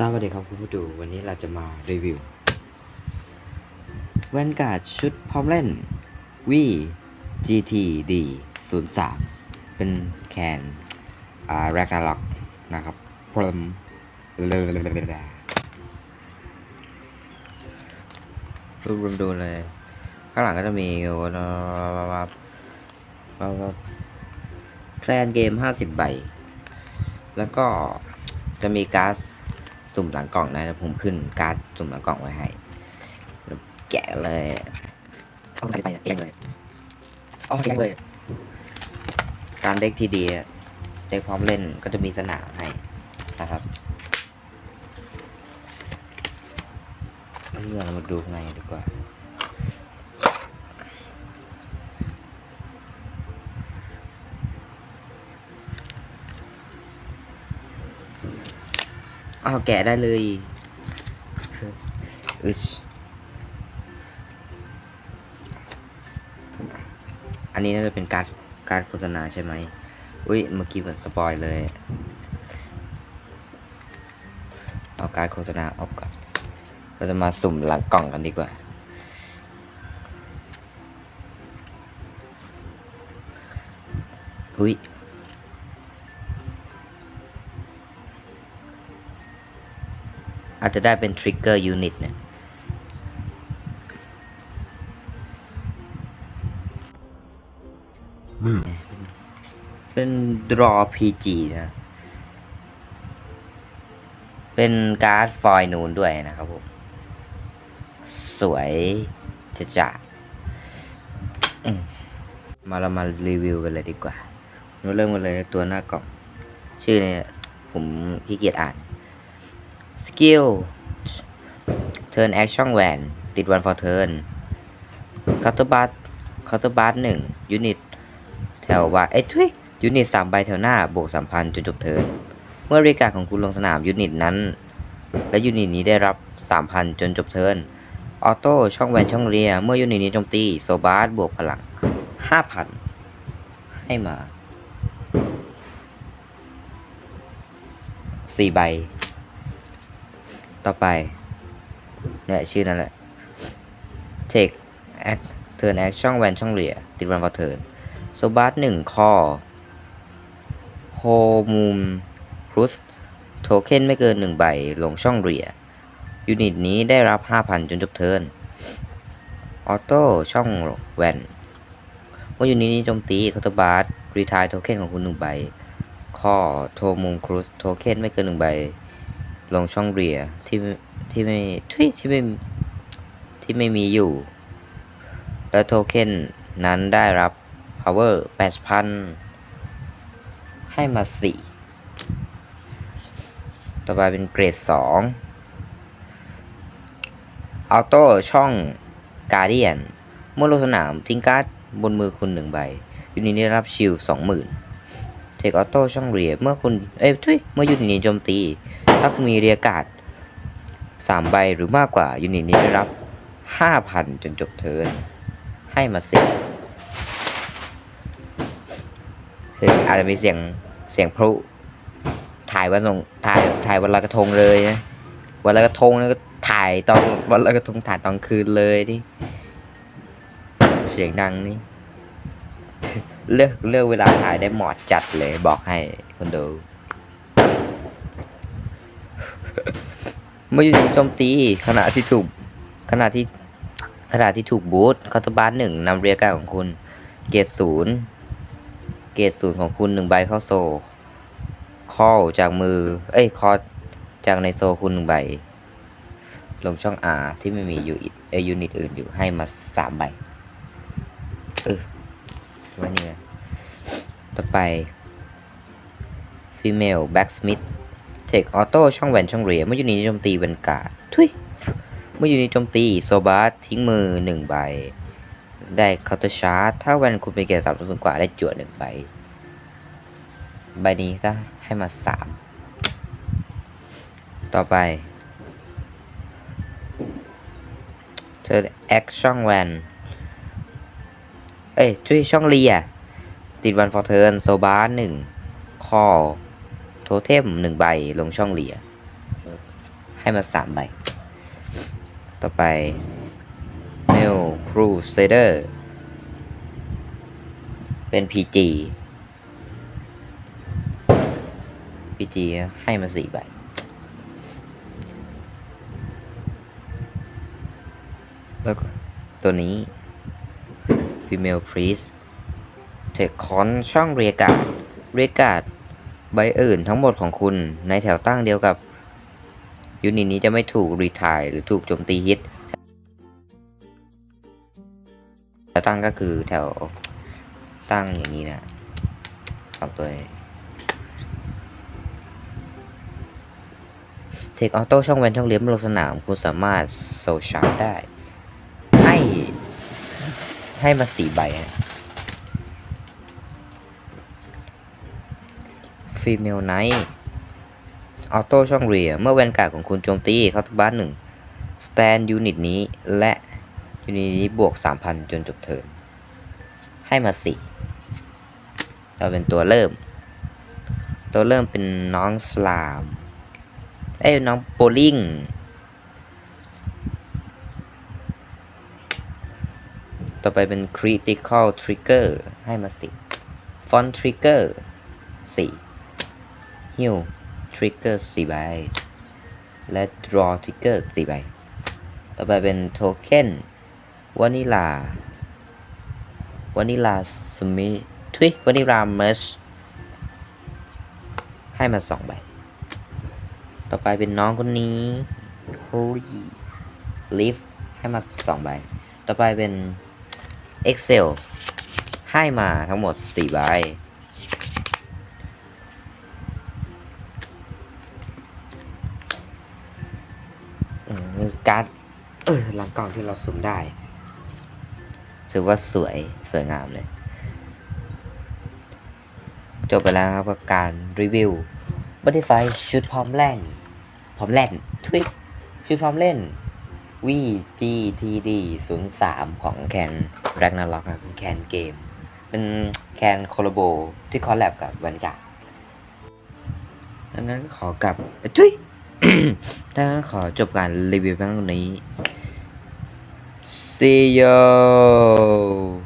สวัสดีครับคุณผู้ดู วันนี้เราจะมารีวิวแวนการ์ดชุดพร้อมเล่น V GTD 0 3เป็นแคนอ่าแรกนาล็อกนะครับพรมเลยรวมดูเลย ข้างหลังก็จะมีแคลนเกม 50 ใบ แล้วก็จะมีการ์ด สุ่มหลังกล่องนะเดี๋ยวผมขึ้นการ์ดสุ่มหลังกล่องไว้ให้แล้วแกะเลยเอาไปเองเลยเอาเองเลย การเด็กที่ดีอะเด็กพร้อมเล่นก็จะมีสนามให้นะครับเออเรามาดูข้างในดีกว่า อ้าวแกะได้เลยอึชอันนี้น่าจะเป็นการดการดโฆษณาใช่ไหมอุ้ยเมื่อกี้เหมือนสปอยเลย เอาการดโฆษณาออกก่อน เราจะมาสุ่มหลังกล่องกันดีกว่า อุ้ย อาจจะได้เป็นทริกเกอร์ยูนิตเนี่ยอืมเป็น draw PG นะ เป็นการ์ดฟอยล์นูนด้วยนะครับผม สวยจะจัดอืมมาเรามารีวิวกันเลยดีกว่า เราเริ่มกันเลยตัวหน้ากล่อง ชื่อเนี่ยผมขี้เกียจอ่าน สกิล turn action van ติด one for turn counter bar counter bar หนึ่ง unit แถวว่าเอ้ยทุยยูนิตสามใบแถวหน้าบวกสามพันจนจบเทิร์นเมื่อเรียการของคุณลงสนามยูนิตนั้น และยูนิตนี้ได้รับสามพันจนจบเทิร์นออโต้ช่องแวนช่องเรีย เมื่อยูนิตนี้โจมตีโซบาร์บวกพลังห้าพันให้มาสี่ใบ ต่อไปเนี่ยชื่อนั่นแหละ Take Act Turn Act ช่องแวนช่องเรียติดวันพอเทิร์นโซบาร์หนึ่งคอโฮมูมพลุสโทเค็นไม่เกินหนึ่งใบลงช่องเรียยูนิตนี้ได้รับ 5,000 จนจบเทิร์นออโต้ช่องแวนเมื่อยูนิตนี้โจมตีคาตบาร์รีทายโทเค็นของคุณหนึ่งใบข้อโทมูมครุสโทเค็นไม่เกินหนึ่งใบ ลงช่องเรียที่ที่ไม่ทุยที่ไม่ที่ไม่มีอยู่ และโทเค็นนั้นได้รับ power 8,000 ให้มา 4 ต่อไปเป็นเกรด 2 ออโต้ช่องการเดียนเมื่อลงสนามทิ้งการ์ดบนมือคุณหนึ่งใบยูนิตนี้ได้รับชิล20,000เทคออโต้ช่องเรียเมื่อคุณ เอ้ยทุยเมื่อยูนิตนี้โจมตี ถ้าคุณมีเรียการ์ด3ใบหรือมากกว่ายูนิตนี้ได้รับ 5,000 จนจบเทิร์นให้มาสิซึ่งอาจจะมีเสียงเสียงพลุถ่ายวันสงถ่ายถ่ายวันลอยกระทงเลยนะวันลอยกระทงแล้วก็ถ่ายตอนวันลอยกระทงถ่ายตอนคืนเลยนี่เสียงดังนี่เลือกเลือกเวลาถ่ายได้เหมาะจัดเลยบอกให้คนดู เมื่ออยู่ในโจมตีขณะที่ถูกขณะที่ขณะที่ถูกบูทคาตบาร์หนึ่งนำเรียกการของคุณ เกรดศูนย์เกรดศูนย์ของคุณหนึ่งใบเข้าโซคอลจากมือ เอ้ยคอจากในโซคุณหนึ่งใบ ลงช่อง R ที่ไม่มีอยู่เอยูนิตอื่นอยู่ให้มาสามใบ เออไว้นี่เลยต่อไป female blacksmith เทคออโต้ช่องแหวนช่องเหรียญเมื่อยูนิตโจมตีเวนกาทุยเมื่อยูนิตโจมตีโซบาร์ทิ้งมือหนึ่งใบ ได้เคาน์เตอร์ชาร์จถ้าแวนคุณเป็นเกรดสามสูงกว่าได้จวดหนึ่งใบ ใบนี้ก็ให้มาสามต่อไปเธอแอคช่องแวนเอ้ยช่วยช่องเรียติดวันฟอร์เทิร์นโซบาร์หนึ่งคอ โทเทมหนึ่งใบลงช่องเหรีย ให้มาสามใบ ต่อไป m e l Crusader เป็น PG PG ให้มาสี่ใบแล้วก็ตัวนี้ Female Priest เทคคอนช่องเรียกาดเรียกาด ใบอื่นทั้งหมดของคุณในแถวตั้งเดียวกับยูนิตนี้จะไม่ถูกรีทายหรือถูกโจมตีฮิตแถวตั้งก็คือแถวตั้งอย่างนี้นะสองตัวเทคออโต้ช่องเว้นช่องเลี้ยมลงสนาม คุณสามารถโซชาร์ได้ ให้ให้มาสี่ใบฮะ ฟีเมลไนท์ออโต้ช่องเรียเมื่อแวนการ์ดของคุณโจมตีเข้าทบ้านหนึ่งสแตนยูนิตนี้และยูนิตนี้บวก 3,000 จนจบเทิร์นให้มาสี่เราเป็นตัวเริ่ม ตัวเริ่มเป็นน้องสลามเอ้ยน้องโปลิงต่อไปเป็น Critical Trigger ให้มาสิ Font Trigger ฮิวทริกเกอร์สี่ใบ และ draw ทริกเกอร์สี่ใบ ต่อไปเป็นโทเค็นวานิลาวานิลาสมิทวิวานิลาเมชให้มาสองใบ ต่อไปเป็นน้องคนนี้ฮุยลิฟให้มาสองใบ ต่อไปเป็น Excel ให้มาทั้งหมด 4 ใบ การ์ดเออหลังกล่องที่เราสุ่มได้ ถือว่าสวยสวยงามเลย จบไปแล้วครับกับการรีวิวบัตติไฟชุดพร้อมเล่นพร้อมเล่นทวิกชุดพร้อมเล่น VGTD 0 3 ของแคนแร็กนาล็อกนะเป็นแคนเกม เป็นแคนโคลโบที่คอลแลบกับวันกาดังนั้นก็ขอกลับเอ้ยทุย ดังนั้นขอจบการรีวิวเพียงนี้ See you